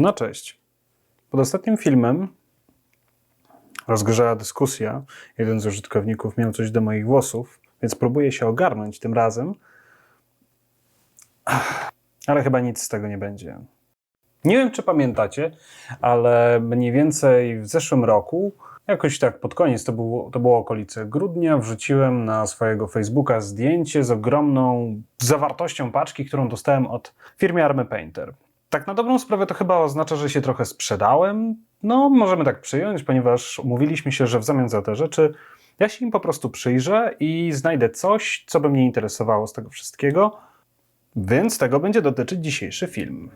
No cześć. Pod ostatnim filmem rozgorzała dyskusja. Jeden z użytkowników miał coś do moich włosów, więc próbuję się ogarnąć tym razem. Ale chyba nic z tego nie będzie. Nie wiem, czy pamiętacie, ale mniej więcej w zeszłym roku, jakoś tak pod koniec, to było, to było okolice grudnia, wrzuciłem na swojego Facebooka zdjęcie z ogromną zawartością paczki, którą dostałem od firmy Army Painter. Tak na dobrą sprawę to chyba oznacza, że się trochę sprzedałem. No, możemy tak przyjąć, ponieważ umówiliśmy się, że w zamian za te rzeczy ja się im po prostu przyjrzę i znajdę coś, co by mnie interesowało z tego wszystkiego. Więc tego będzie dotyczyć dzisiejszy film.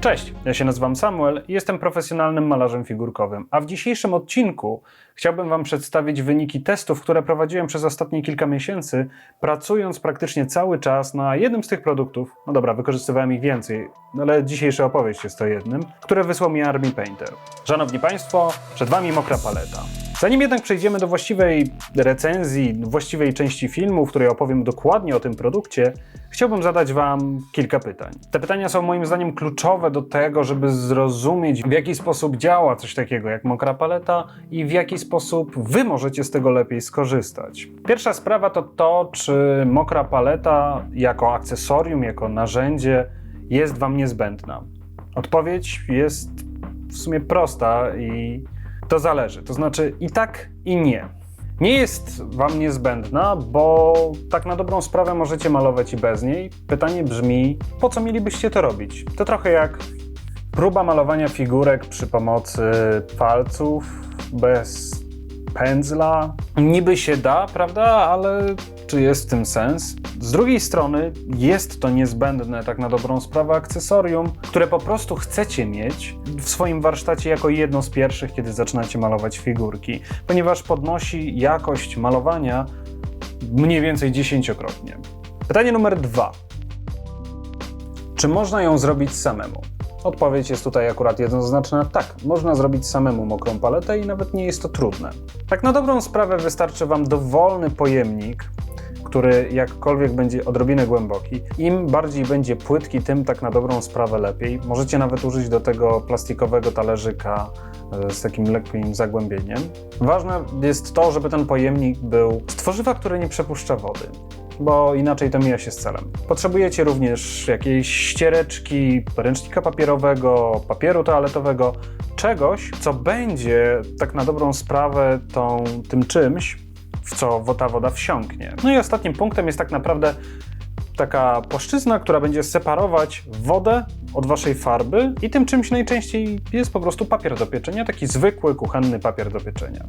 Cześć, ja się nazywam Samuel i jestem profesjonalnym malarzem figurkowym, a w dzisiejszym odcinku chciałbym Wam przedstawić wyniki testów, które prowadziłem przez ostatnie kilka miesięcy, pracując praktycznie cały czas na jednym z tych produktów. No dobra, wykorzystywałem ich więcej, ale dzisiejsza opowieść jest to jednym, które wysłał mi Army Painter. Szanowni Państwo, przed Wami mokra paleta. Zanim jednak przejdziemy do właściwej recenzji, właściwej części filmu, w której opowiem dokładnie o tym produkcie, chciałbym zadać Wam kilka pytań. Te pytania są moim zdaniem kluczowe do tego, żeby zrozumieć, w jaki sposób działa coś takiego jak mokra paleta i w jaki sposób Wy możecie z tego lepiej skorzystać. Pierwsza sprawa to to, czy mokra paleta jako akcesorium, jako narzędzie jest Wam niezbędna. Odpowiedź jest w sumie prosta i to zależy. To znaczy i tak, i nie. Nie jest Wam niezbędna, bo tak na dobrą sprawę możecie malować i bez niej. Pytanie brzmi, po co mielibyście to robić? To trochę jak próba malowania figurek przy pomocy palców, bez pędzla. Niby się da, prawda? Ale czy jest w tym sens? Z drugiej strony jest to niezbędne, tak na dobrą sprawę, akcesorium, które po prostu chcecie mieć w swoim warsztacie jako jedno z pierwszych, kiedy zaczynacie malować figurki, ponieważ podnosi jakość malowania mniej więcej dziesięciokrotnie. Pytanie numer dwa. Czy można ją zrobić samemu? Odpowiedź jest tutaj akurat jednoznaczna. Tak, można zrobić samemu mokrą paletę i nawet nie jest to trudne. Tak na dobrą sprawę wystarczy Wam dowolny pojemnik, który jakkolwiek będzie odrobinę głęboki. Im bardziej będzie płytki, tym tak na dobrą sprawę lepiej. Możecie nawet użyć do tego plastikowego talerzyka e, z takim lekkim zagłębieniem. Ważne jest to, żeby ten pojemnik był z tworzywa, które nie przepuszcza wody bo inaczej to mija się z celem. Potrzebujecie również jakiejś ściereczki, ręcznika papierowego, papieru toaletowego, czegoś, co będzie tak na dobrą sprawę tą, tym czymś, w co ta woda wsiąknie. No i ostatnim punktem jest tak naprawdę taka płaszczyzna, która będzie separować wodę od waszej farby i tym czymś najczęściej jest po prostu papier do pieczenia, taki zwykły kuchenny papier do pieczenia.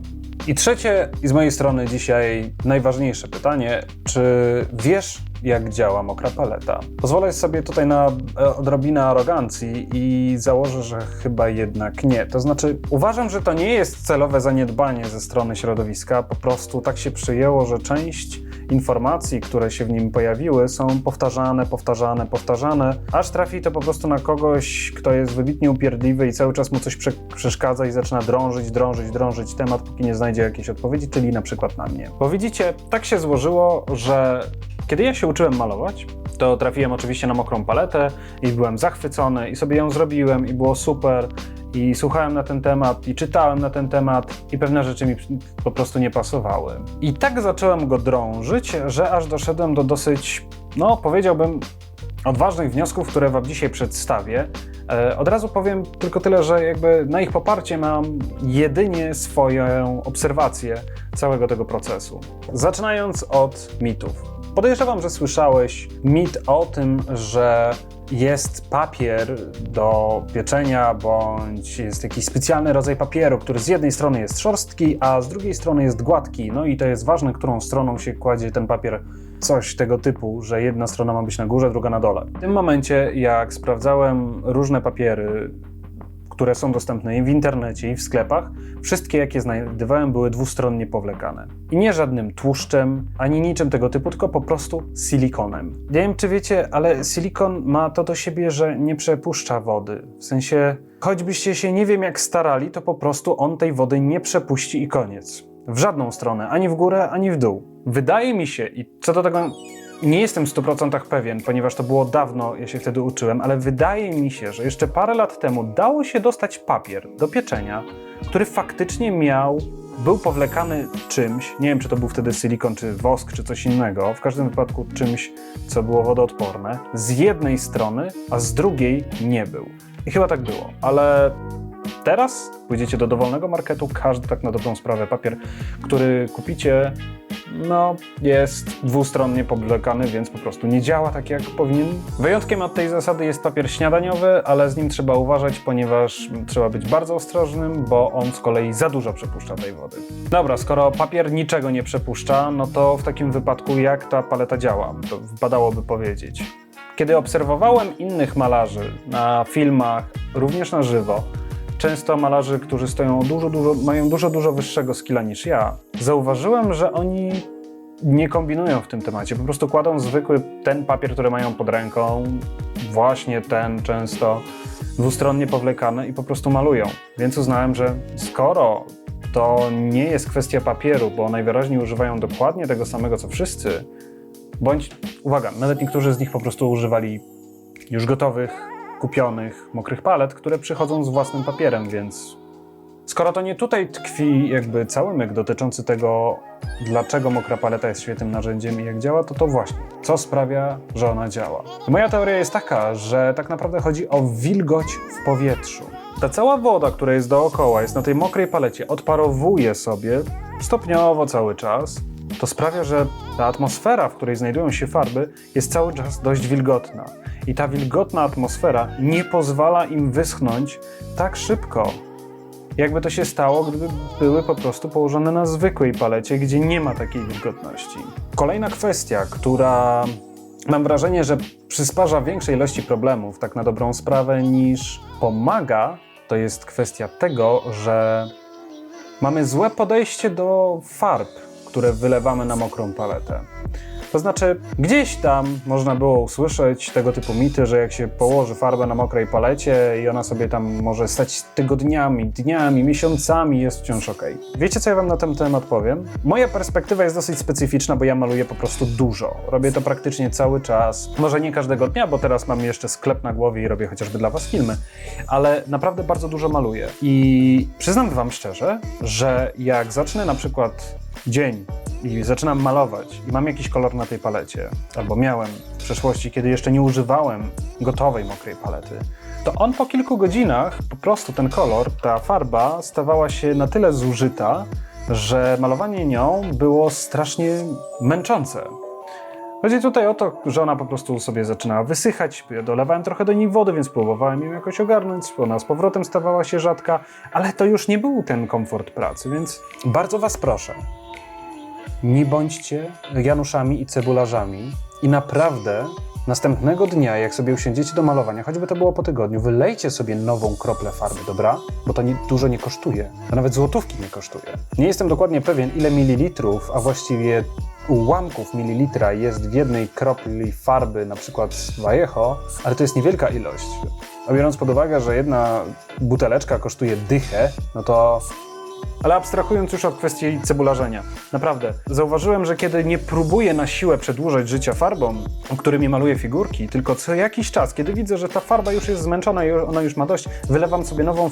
I trzecie i z mojej strony dzisiaj najważniejsze pytanie, czy wiesz jak działa mokra paleta? Pozwolę sobie tutaj na e, odrobinę arogancji i założę, że chyba jednak nie. To znaczy uważam, że to nie jest celowe zaniedbanie ze strony środowiska, po prostu tak się przyjęło, że część informacji, które się w nim pojawiły, są powtarzane, powtarzane, powtarzane, aż trafi to po prostu na kogoś, kto jest wybitnie upierdliwy i cały czas mu coś prze przeszkadza i zaczyna drążyć, drążyć, drążyć temat, póki nie znajdzie jakiejś odpowiedzi, czyli na przykład na mnie. Bo widzicie, tak się złożyło, że kiedy ja się uczyłem malować, to trafiłem oczywiście na mokrą paletę i byłem zachwycony i sobie ją zrobiłem i było super i słuchałem na ten temat i czytałem na ten temat i pewne rzeczy mi po prostu nie pasowały. I tak zacząłem go drążyć, że aż doszedłem do dosyć, no powiedziałbym, odważnych wniosków, które Wam dzisiaj przedstawię. E, od razu powiem tylko tyle, że jakby na ich poparcie mam jedynie swoją obserwację całego tego procesu. Zaczynając od mitów. Podejrzewam, że słyszałeś mit o tym, że jest papier do pieczenia, bądź jest jakiś specjalny rodzaj papieru, który z jednej strony jest szorstki, a z drugiej strony jest gładki. No i to jest ważne, którą stroną się kładzie ten papier. Coś tego typu, że jedna strona ma być na górze, druga na dole. W tym momencie, jak sprawdzałem różne papiery, które są dostępne i w internecie, i w sklepach, wszystkie jakie znajdowałem były dwustronnie powlekane. I nie żadnym tłuszczem, ani niczym tego typu, tylko po prostu silikonem. Nie wiem, czy wiecie, ale silikon ma to do siebie, że nie przepuszcza wody. W sensie, choćbyście się nie wiem jak starali, to po prostu on tej wody nie przepuści i koniec. w żadną stronę, ani w górę, ani w dół. Wydaje mi się, i co do tego nie jestem w 100% pewien, ponieważ to było dawno, ja się wtedy uczyłem, ale wydaje mi się, że jeszcze parę lat temu dało się dostać papier do pieczenia, który faktycznie miał, był powlekany czymś, nie wiem czy to był wtedy silikon, czy wosk, czy coś innego, w każdym wypadku czymś, co było wodoodporne, z jednej strony, a z drugiej nie był. I chyba tak było, ale teraz pójdziecie do dowolnego marketu, każdy tak na dobrą sprawę papier, który kupicie, no jest dwustronnie powlekany, więc po prostu nie działa tak jak powinien. Wyjątkiem od tej zasady jest papier śniadaniowy, ale z nim trzeba uważać, ponieważ trzeba być bardzo ostrożnym, bo on z kolei za dużo przepuszcza tej wody. Dobra, skoro papier niczego nie przepuszcza, no to w takim wypadku jak ta paleta działa? To wypadałoby powiedzieć. Kiedy obserwowałem innych malarzy na filmach, również na żywo, często malarzy, którzy stoją dużo, dużo, mają dużo, dużo wyższego skilla niż ja, zauważyłem, że oni nie kombinują w tym temacie. Po prostu kładą zwykły ten papier, który mają pod ręką, właśnie ten często dwustronnie powlekany i po prostu malują. Więc uznałem, że skoro to nie jest kwestia papieru, bo najwyraźniej używają dokładnie tego samego co wszyscy, bądź, uwaga, nawet niektórzy z nich po prostu używali już gotowych, kupionych, mokrych palet, które przychodzą z własnym papierem, więc skoro to nie tutaj tkwi jakby cały myk dotyczący tego, dlaczego mokra paleta jest świetnym narzędziem i jak działa, to to właśnie, co sprawia, że ona działa. Moja teoria jest taka, że tak naprawdę chodzi o wilgoć w powietrzu. Ta cała woda, która jest dookoła, jest na tej mokrej palecie, odparowuje sobie stopniowo cały czas. To sprawia, że ta atmosfera, w której znajdują się farby, jest cały czas dość wilgotna. I ta wilgotna atmosfera nie pozwala im wyschnąć tak szybko, jakby to się stało, gdyby były po prostu położone na zwykłej palecie, gdzie nie ma takiej wilgotności. Kolejna kwestia, która mam wrażenie, że przysparza większej ilości problemów, tak na dobrą sprawę, niż pomaga, to jest kwestia tego, że mamy złe podejście do farb, które wylewamy na mokrą paletę. To znaczy, gdzieś tam można było usłyszeć tego typu mity, że jak się położy farbę na mokrej palecie i ona sobie tam może stać tygodniami, dniami, miesiącami, jest wciąż ok. Wiecie, co ja Wam na ten temat powiem? Moja perspektywa jest dosyć specyficzna, bo ja maluję po prostu dużo. Robię to praktycznie cały czas. Może nie każdego dnia, bo teraz mam jeszcze sklep na głowie i robię chociażby dla Was filmy, ale naprawdę bardzo dużo maluję. I przyznam Wam szczerze, że jak zacznę na przykład dzień i zaczynam malować i mam jakiś kolor na tej palecie, albo miałem w przeszłości, kiedy jeszcze nie używałem gotowej mokrej palety, to on po kilku godzinach po prostu ten kolor, ta farba stawała się na tyle zużyta, że malowanie nią było strasznie męczące. Chodzi tutaj o to, że ona po prostu sobie zaczynała wysychać. Ja dolewałem trochę do niej wody, więc próbowałem ją jakoś ogarnąć. Ona z powrotem stawała się rzadka, ale to już nie był ten komfort pracy, więc bardzo Was proszę, nie bądźcie Januszami i cebularzami i naprawdę następnego dnia, jak sobie usiądziecie do malowania, choćby to było po tygodniu, wylejcie sobie nową kroplę farby, dobra? Bo to nie, dużo nie kosztuje. To nawet złotówki nie kosztuje. Nie jestem dokładnie pewien, ile mililitrów, a właściwie ułamków mililitra jest w jednej kropli farby, na przykład Vallejo, ale to jest niewielka ilość. A biorąc pod uwagę, że jedna buteleczka kosztuje dychę, no to ale abstrahując już od kwestii cebularzenia, naprawdę, zauważyłem, że kiedy nie próbuję na siłę przedłużać życia farbą, którymi maluję figurki, tylko co jakiś czas, kiedy widzę, że ta farba już jest zmęczona i ona już ma dość, wylewam sobie nową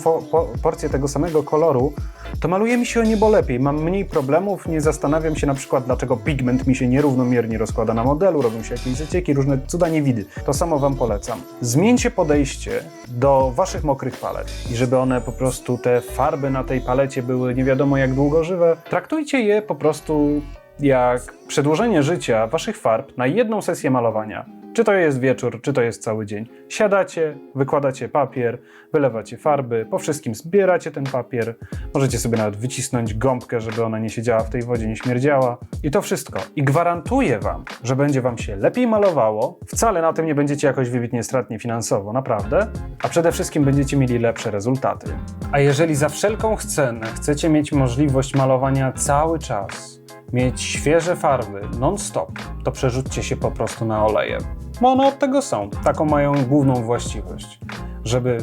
porcję tego samego koloru, to maluje mi się o niebo lepiej, mam mniej problemów, nie zastanawiam się na przykład, dlaczego pigment mi się nierównomiernie rozkłada na modelu, robią się jakieś zacieki, różne cuda niewidy. To samo Wam polecam. Zmieńcie podejście do Waszych mokrych palet i żeby one po prostu, te farby na tej palecie były nie wiadomo jak długo żywe, traktujcie je po prostu jak przedłużenie życia Waszych farb na jedną sesję malowania. Czy to jest wieczór, czy to jest cały dzień. Siadacie, wykładacie papier, wylewacie farby, po wszystkim zbieracie ten papier. Możecie sobie nawet wycisnąć gąbkę, żeby ona nie siedziała w tej wodzie, nie śmierdziała. I to wszystko. I gwarantuję Wam, że będzie Wam się lepiej malowało. Wcale na tym nie będziecie jakoś wybitnie stratni finansowo, naprawdę. A przede wszystkim będziecie mieli lepsze rezultaty. A jeżeli za wszelką cenę chcecie mieć możliwość malowania cały czas, mieć świeże farby non-stop, to przerzućcie się po prostu na oleje. Bo one od tego są. Taką mają główną właściwość, żeby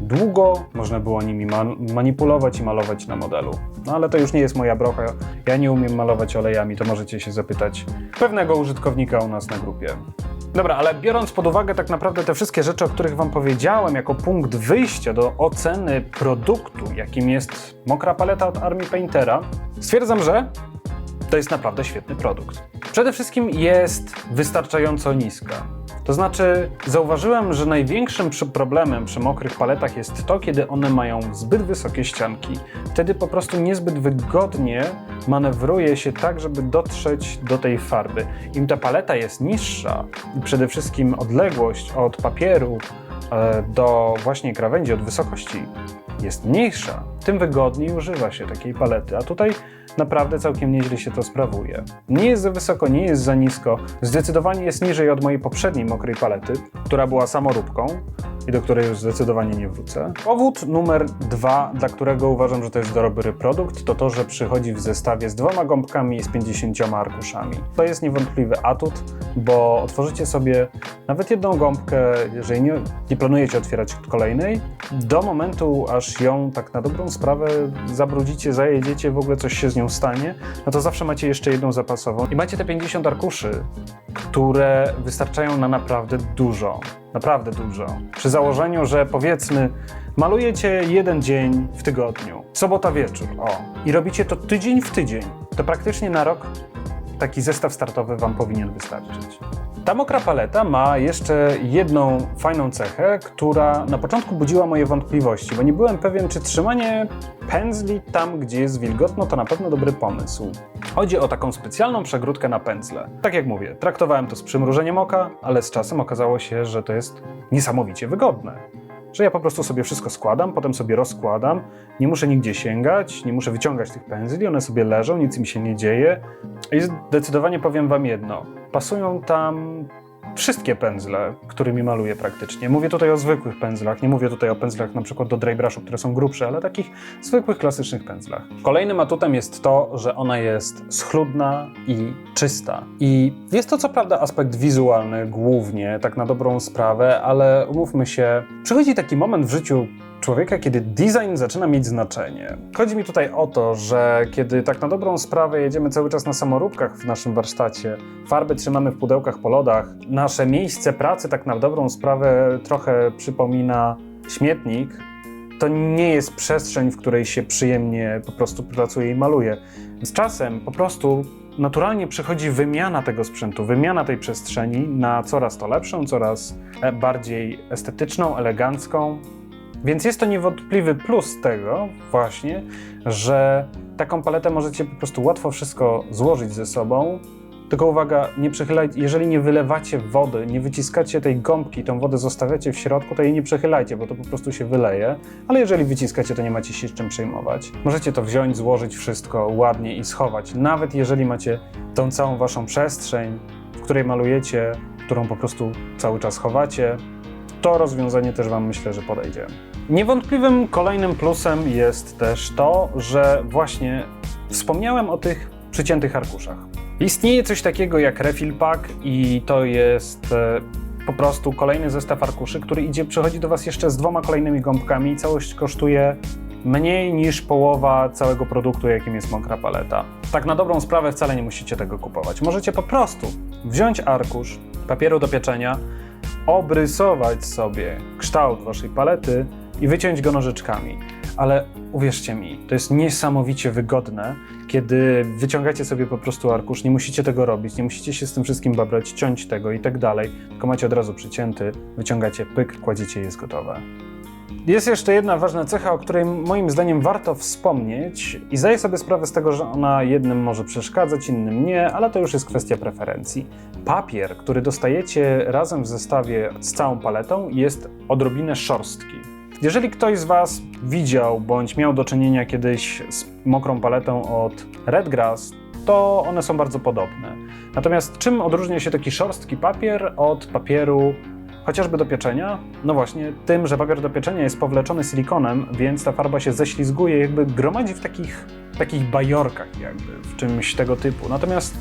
długo można było nimi ma- manipulować i malować na modelu. No ale to już nie jest moja brocha. Ja nie umiem malować olejami, to możecie się zapytać pewnego użytkownika u nas na grupie. Dobra, ale biorąc pod uwagę tak naprawdę te wszystkie rzeczy, o których Wam powiedziałem, jako punkt wyjścia do oceny produktu, jakim jest mokra paleta od Army Paintera, stwierdzam, że to jest naprawdę świetny produkt. Przede wszystkim jest wystarczająco niska. To znaczy, zauważyłem, że największym problemem przy mokrych paletach jest to, kiedy one mają zbyt wysokie ścianki. Wtedy po prostu niezbyt wygodnie manewruje się tak, żeby dotrzeć do tej farby. Im ta paleta jest niższa i przede wszystkim odległość od papieru e, do właśnie krawędzi, od wysokości jest mniejsza, tym wygodniej używa się takiej palety. A tutaj naprawdę całkiem nieźle się to sprawuje. Nie jest za wysoko, nie jest za nisko. Zdecydowanie jest niżej od mojej poprzedniej mokrej palety, która była samoróbką i do której już zdecydowanie nie wrócę. Powód numer dwa, dla którego uważam, że to jest dobry produkt, to to, że przychodzi w zestawie z dwoma gąbkami i z 50 arkuszami. To jest niewątpliwy atut, bo otworzycie sobie nawet jedną gąbkę, jeżeli nie, nie planujecie otwierać kolejnej, do momentu, aż ją tak na dobrą sprawę zabrudzicie, zajedziecie, w ogóle coś się z nią stanie, no to zawsze macie jeszcze jedną zapasową i macie te 50 arkuszy, które wystarczają na naprawdę dużo. Naprawdę dużo. Przy założeniu, że powiedzmy, malujecie jeden dzień w tygodniu, sobota wieczór, o, i robicie to tydzień w tydzień, to praktycznie na rok taki zestaw startowy Wam powinien wystarczyć. Ta mokra paleta ma jeszcze jedną fajną cechę, która na początku budziła moje wątpliwości, bo nie byłem pewien, czy trzymanie pędzli tam, gdzie jest wilgotno, to na pewno dobry pomysł. Chodzi o taką specjalną przegródkę na pędzle. Tak jak mówię, traktowałem to z przymrużeniem oka, ale z czasem okazało się, że to jest niesamowicie wygodne. Że ja po prostu sobie wszystko składam, potem sobie rozkładam, nie muszę nigdzie sięgać, nie muszę wyciągać tych pędzli, one sobie leżą, nic im się nie dzieje. I zdecydowanie powiem Wam jedno: pasują tam wszystkie pędzle, którymi maluję praktycznie. Mówię tutaj o zwykłych pędzlach, nie mówię tutaj o pędzlach na przykład do dry brushu, które są grubsze, ale takich zwykłych, klasycznych pędzlach. Kolejnym atutem jest to, że ona jest schludna i czysta. I jest to co prawda aspekt wizualny głównie, tak na dobrą sprawę, ale umówmy się, przychodzi taki moment w życiu człowieka, kiedy design zaczyna mieć znaczenie. Chodzi mi tutaj o to, że kiedy tak na dobrą sprawę jedziemy cały czas na samoróbkach w naszym warsztacie, farby trzymamy w pudełkach po lodach, nasze miejsce pracy tak na dobrą sprawę trochę przypomina śmietnik, to nie jest przestrzeń, w której się przyjemnie po prostu pracuje i maluje. Z czasem po prostu naturalnie przychodzi wymiana tego sprzętu, wymiana tej przestrzeni na coraz to lepszą, coraz bardziej estetyczną, elegancką. Więc jest to niewątpliwy plus tego właśnie, że taką paletę możecie po prostu łatwo wszystko złożyć ze sobą. Tylko uwaga, nie przychylajcie, jeżeli nie wylewacie wody, nie wyciskacie tej gąbki, tą wodę zostawiacie w środku, to jej nie przechylajcie, bo to po prostu się wyleje. Ale jeżeli wyciskacie, to nie macie się czym przejmować. Możecie to wziąć, złożyć wszystko ładnie i schować. Nawet jeżeli macie tą całą waszą przestrzeń, w której malujecie, którą po prostu cały czas chowacie, to rozwiązanie też Wam myślę, że podejdzie. Niewątpliwym kolejnym plusem jest też to, że właśnie wspomniałem o tych przyciętych arkuszach. Istnieje coś takiego jak refill pack i to jest e, po prostu kolejny zestaw arkuszy, który idzie, przychodzi do Was jeszcze z dwoma kolejnymi gąbkami i całość kosztuje mniej niż połowa całego produktu, jakim jest mokra paleta. Tak na dobrą sprawę wcale nie musicie tego kupować. Możecie po prostu wziąć arkusz papieru do pieczenia, obrysować sobie kształt waszej palety i wyciąć go nożyczkami. Ale uwierzcie mi, to jest niesamowicie wygodne, kiedy wyciągacie sobie po prostu arkusz, nie musicie tego robić, nie musicie się z tym wszystkim babrać, ciąć tego i tak dalej, tylko macie od razu przycięty, wyciągacie pyk, kładziecie i jest gotowe. Jest jeszcze jedna ważna cecha, o której moim zdaniem warto wspomnieć i zdaję sobie sprawę z tego, że ona jednym może przeszkadzać, innym nie, ale to już jest kwestia preferencji. Papier, który dostajecie razem w zestawie z całą paletą, jest odrobinę szorstki. Jeżeli ktoś z Was widział bądź miał do czynienia kiedyś z mokrą paletą od Redgrass, to one są bardzo podobne. Natomiast czym odróżnia się taki szorstki papier od papieru chociażby do pieczenia? No właśnie, tym, że papier do pieczenia jest powleczony silikonem, więc ta farba się ześlizguje, jakby gromadzi w takich, takich bajorkach, jakby w czymś tego typu. Natomiast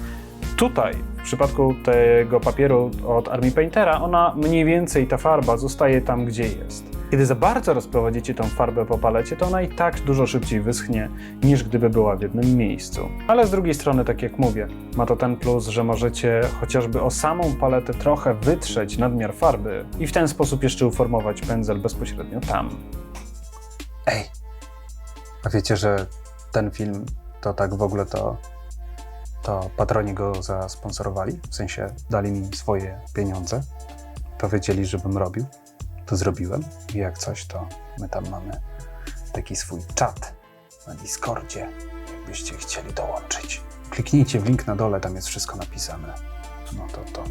tutaj, w przypadku tego papieru od Army Paintera, ona mniej więcej ta farba zostaje tam, gdzie jest. Kiedy za bardzo rozprowadzicie tą farbę po palecie, to ona i tak dużo szybciej wyschnie, niż gdyby była w jednym miejscu. Ale z drugiej strony, tak jak mówię, ma to ten plus, że możecie chociażby o samą paletę trochę wytrzeć nadmiar farby i w ten sposób jeszcze uformować pędzel bezpośrednio tam. Ej, a wiecie, że ten film to tak w ogóle to, to patroni go zasponsorowali? W sensie dali mi swoje pieniądze. Powiedzieli, żebym robił. To zrobiłem. I jak coś, to my tam mamy taki swój czat na Discordzie, jakbyście chcieli dołączyć. Kliknijcie w link na dole, tam jest wszystko napisane. No to to,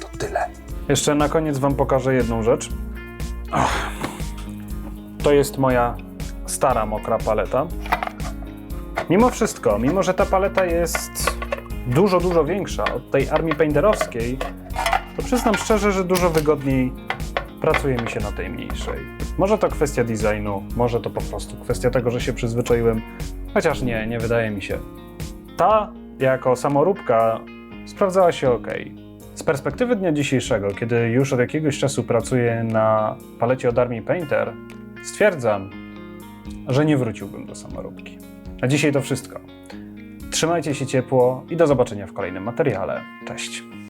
to tyle. Jeszcze na koniec Wam pokażę jedną rzecz. To jest moja stara mokra paleta. Mimo wszystko, mimo że ta paleta jest dużo, dużo większa od tej armii painterowskiej, to przyznam szczerze, że dużo wygodniej pracuje mi się na tej mniejszej. Może to kwestia designu, może to po prostu kwestia tego, że się przyzwyczaiłem, chociaż nie, nie wydaje mi się. Ta, jako samoróbka, sprawdzała się ok. Z perspektywy dnia dzisiejszego, kiedy już od jakiegoś czasu pracuję na palecie od Army Painter, stwierdzam, że nie wróciłbym do samoróbki. A dzisiaj to wszystko. Trzymajcie się ciepło i do zobaczenia w kolejnym materiale. Cześć.